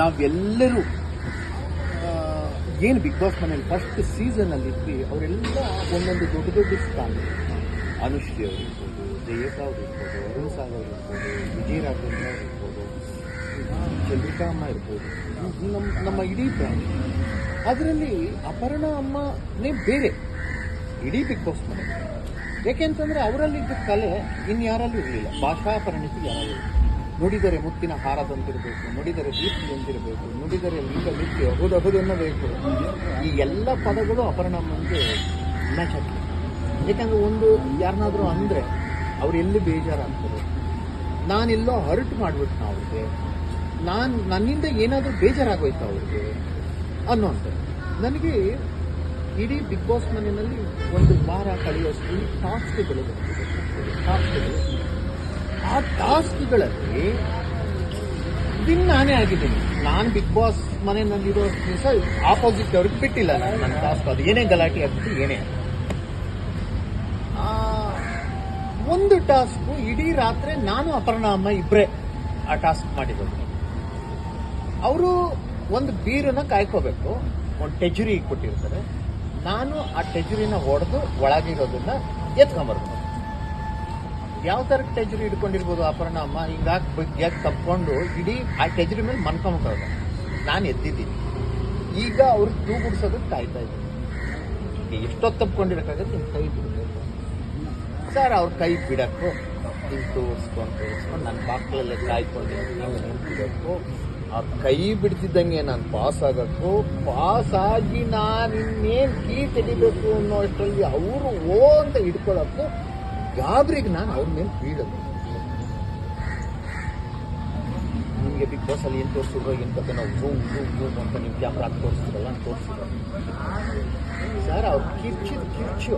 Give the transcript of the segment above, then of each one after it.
ನಾವೆಲ್ಲರೂ ಏನು big boss ಮನೇಲಿ ಫಸ್ಟ್ ಸೀಸನಲ್ಲಿ ಇದ್ವಿ, ಅವರೆಲ್ಲ ಒಂದೊಂದು ದೊಡ್ಡ ದೊಡ್ಡ ಸ್ಥಾನ ಅನುಶ್ರೀ ಅವರಿರ್ಬೋದು ಇರ್ಬೋದು ಅವರಿರ್ಬೋದು, ಅರುಣ್ ಸಾಗರ್ ಅವರಿರ್ಬೋದು, ವಿಜಯ್ ರಾಘವೇಂದ್ರ ಇರ್ಬೋದು ಚಂದ್ರಿಕಾ ಅಮ್ಮ ಇರ್ಬೋದು. ನಮ್ಮ ನಮ್ಮ ಇಡೀ ಬ್ರ್ಯಾಂಡ್ ಅದರಲ್ಲಿ ಅಪರ್ಣ ಅಮ್ಮನೇ ಬೇರೆ, ಇಡೀ ಬಿಗ್ ಬಾಸ್ ಮನೆ. ಯಾಕೆಂತಂದರೆ ಅವರಲ್ಲಿದ್ದ ಕಲೆ ಇನ್ಯಾರಲ್ಲೂ ಇರಲಿಲ್ಲ. ಭಾಷಾ ಪರಿಣಿತಿ ಯಾರಲ್ಲೂ. ನುಡಿದರೆ ಮುತ್ತಿನ ಹಾರದಂತಿರಬೇಕು, ನುಡಿದರೆ ದೀಪ್ತಿಯಂತಿರಬೇಕು, ನುಡಿದರೆ ಲಿಂಗ ಲಿಪ್ತಿ ಅಹುದಹುದೆನ್ನಬೇಕು. ಈ ಎಲ್ಲ ಪದಗಳು ಅಪರ್ಣಮ್ಮನಿಗೆ ಮ್ಯಾಚ್ ಆಗ್ತದೆ ಯಾಕಂದರೆ ಒಂದು ಯಾರನ್ನಾದರೂ ಅಂದರೆ ಅವ್ರು ಎಲ್ಲಿ ಬೇಜಾರಾಗ್ತಾರೆ ನಾನೆಲ್ಲೋ ಹರ್ಟ್ ಮಾಡಿಬಿಟ್ಟು ಅವ್ರಿಗೆ, ನಾನು ನನ್ನಿಂದ ಏನಾದರೂ ಬೇಜಾರಾಗೋಯ್ತು ಅವ್ರಿಗೆ ಅನ್ನೋಂಥದ್ದು ನನಗೆ ಇಡೀ ಬಿಗ್ ಬಾಸ್ ಮನೆಯಲ್ಲಿ ಒಂದು ವಾರ ಕಳೆಯೋಷ್ಟು ಟಾಸ್ಕ್ಗಳು ಬರ್ತಿದೆ ಟಾಸ್ಕ್ಗಳು ಆ ಟಾಸ್ಕ್ಗಳಲ್ಲಿ ವಿನ್ ನಾನೇ ಆಗಿದ್ದೀನಿ. ನಾನು ಬಿಗ್ ಬಾಸ್ ಮನೆಯಲ್ಲಿರೋ ದಿವಸ ಆಪೋಸಿಟ್ ಅವ್ರಿಗೆ ಬಿಟ್ಟಿಲ್ಲ ನಾನು ನನ್ನ ಟಾಸ್ಕ್. ಅದು ಏನೇ ಗಲಾಟೆ ಆಗ್ಬಿಟ್ಟು ಏನೇ. ಒಂದು ಟಾಸ್ಕ್ ಇಡೀ ರಾತ್ರಿ ನಾನು ಅಪರ್ಣ ಅಮ್ಮ ಇಬ್ಬರೇ ಆ ಟಾಸ್ಕ್ ಮಾಡಿರೋದು. ಅವರು ಒಂದು ಬೀರನ್ನ ಕಾಯ್ಕೋಬೇಕು. ಒಂದು ಟೆಜುರಿ ಕೊಟ್ಟಿರ್ತಾರೆ. ನಾನು ಆ ಟೆಜುರಿನ ಹೊಡೆದು ಒಳಗಿರೋದನ್ನ ಎತ್ಕೊಂಬರ್ಬೇಕು. ಯಾವ ಥರ ಟೆಜರಿ ಹಿಡ್ಕೊಂಡಿರ್ಬೋದು ಅಪರ್ಣ ಅಮ್ಮ? ಹಿಂಗಾಗಿ ಬಗ್ಗೆ ತಪ್ಕೊಂಡು ಇಡೀ ಆ ಟೆಜರಿ ಮೇಲೆ ಮನ್ಕೊಂಬಿಟ್ಟವ್ರೆ. ನಾನು ಎದ್ದಿದ್ದೀನಿ. ಈಗ ಅವ್ರು ತೂಗುಡ್ಸೋದಕ್ಕೆ ಕಾಯ್ತಾ ಇದ್ದೀನಿ ಎಷ್ಟೊತ್ತು ತಪ್ಕೊಂಡಿರೋಕ್ಕಾಗತ್ತೆ? ನಿಮ್ಮ ಕೈ ಬಿಡಬೇಕು ಸರ್, ಅವ್ರ ಕೈ ಬಿಡಕ್ಕೂ. ಹಿಂಗೆ ತೋರಿಸ್ಕೊಂಡು ತೋರಿಸ್ಕೊಂಡು ನನ್ನ ಬಾಕ್ಲಲ್ಲೇ ಕಾಯ್ಕೊಂಡು ಹಿಂಗೆ ಆ ಕೈ ಬಿಡ್ತಿದ್ದಂಗೆ ನಾನು ಪಾಸ್ ಆಗಕ್ಕೂ. ಪಾಸ್ ಆಗಿ ನಾನು ಇನ್ನೇನು ಕೀ ತೆಗಿಬೇಕು ಅನ್ನೋ ಅಷ್ಟರಲ್ಲಿ ಅವರು ಓ ಅಂತ ಹಿಡ್ಕೊಳ್ಳೋಕ್ಕೂ ಗಾಬರಿಗೆ ನಾನು ಅವ್ರ ಮೇಲೆ ಬೀಳೋದು. ನಿಮಗೆ ಬಿಗ್ ಬಾಸ್ ಅಲ್ಲಿ ಏನು ತೋರಿಸಿದ್ರು, ಏನು ಕತೆ ನಾವು ಝೂಮ್ ಝೂಮ್ ಝೂಮ್ ಅಂತ ನೀವು ಕ್ಯಾಮ್ರಾ ತೋರಿಸಿದ್ರಲ್ಲ ತೋರಿಸಿದ್ರು ಸರ್ ಅವ್ರು ಕಿರ್ಚಿದ ಕಿರ್ಚು.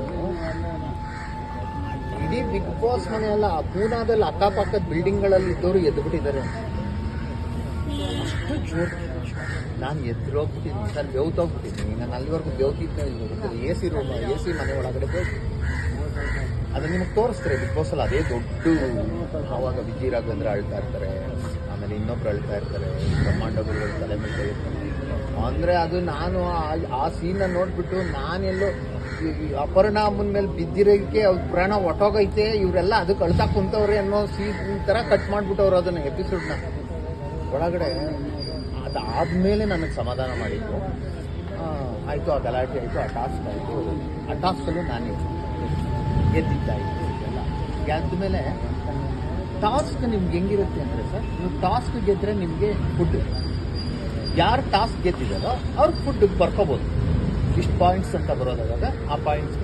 ಇಡೀ ಬಿಗ್ ಬಾಸ್ ಮನೆಯಲ್ಲ ಆ ಪೂನಾದಲ್ಲಿ ಅಕ್ಕಪಕ್ಕದ ಬಿಲ್ಡಿಂಗ್ಗಳಲ್ಲಿ ಇದ್ದವರು ಎದ್ದು ಬಿಟ್ಟಿದ್ದಾರೆ ಅಷ್ಟು ಜೋರು ನಾನು ಎದ್ರೋಗ್ಬಿಟ್ಟಿದ್ದೀನಿ ಸರ್ ಬೆವ್ತೋಗ್ಬಿಟ್ಟಿದ್ದೀನಿ ನಾನು ಅಲ್ಲಿವರೆಗೂ ಬೆವ್ತಿದ್ದೆ A C room, A C ಮನೆ ಒಳಗಡೆ ಬೆವ್ತು ಅದನ್ನ ನಿಮಗೆ ತೋರಿಸ್ತಾರೆ? ಬಿಗ್ ಬಾಸ್ ಅಲ್ಲಿ ಅದೇ ದೊಡ್ಡ ಆವಾಗ ವಿಜಯ್ ರಾಘವೇಂದ್ರ ಅಳ್ತಾ ಇರ್ತಾರೆ, ಆಮೇಲೆ ಇನ್ನೊಬ್ರು ಅಳ್ತಾ ಇರ್ತಾರೆ, ಬ್ರಹ್ಮಾಂಡಗಳು ತಲೆ ಮೇಲೆ. ಅಂದ್ರೆ ಅದು ನಾನು ಆ- ಸೀನ್ ನೋಡ್ಬಿಟ್ಟು ನಾನೆಲ್ಲೋ ಈ- ಈ ಅಪರ್ಣ ಅಮ್ಮನ ಮೇಲೆ ಬಿದ್ದಿರೋಕ್ಕೆ ಅವ್ರ ಪ್ರಾಣ ಒಟ್ಟೋಗೈತೆ, ಇವರೆಲ್ಲ ಅದು ಅಳ್ತಾ ಕುಂತವ್ರೆ ಅನ್ನೋ ಸೀನ್ ತರ ಕಟ್ ಮಾಡ್ಬಿಟ್ಟವ್ರು ಅದನ್ನ ಎಪಿಸೋಡ್ನ ಒಳಗಡೆ ಅದಾದ್ಮೇಲೆ ನನಗೆ ಸಮಾಧಾನ ಮಾಡಿದ್ರು. ಆಯ್ತು, ಆ ಗಲಾಟೆ ಆಯ್ತು, ಆ ಟಾಸ್ಕ್ ಆಯ್ತು. ಆ ಟಾಸ್ಕಲ್ಲೂ ನಾನು ಗೆದ್ದಿದ್ದಾಯ್ತು ಇದೆಲ್ಲ. ಗೆದ್ದ ಮೇಲೆ ಟಾಸ್ಕ್ ನಿಮ್ಗೆ ಹೆಂಗಿರುತ್ತೆ ಅಂದರೆ ಸರ್ ನೀವು ಟಾಸ್ಕ್ ಗೆದ್ದರೆ ನಿಮಗೆ ಫುಡ್ ಯಾರು ಟಾಸ್ಕ್ ಗೆದ್ದಿದ್ದಾರೋ ಅವ್ರಿಗೆ ಫುಡ್ ಬರ್ಕೋಬೋದು. ಇಷ್ಟು ಪಾಯಿಂಟ್ಸ್ ಅಂತ ಬರೋದಾಗ ಆ ಪಾಯಿಂಟ್ಸ್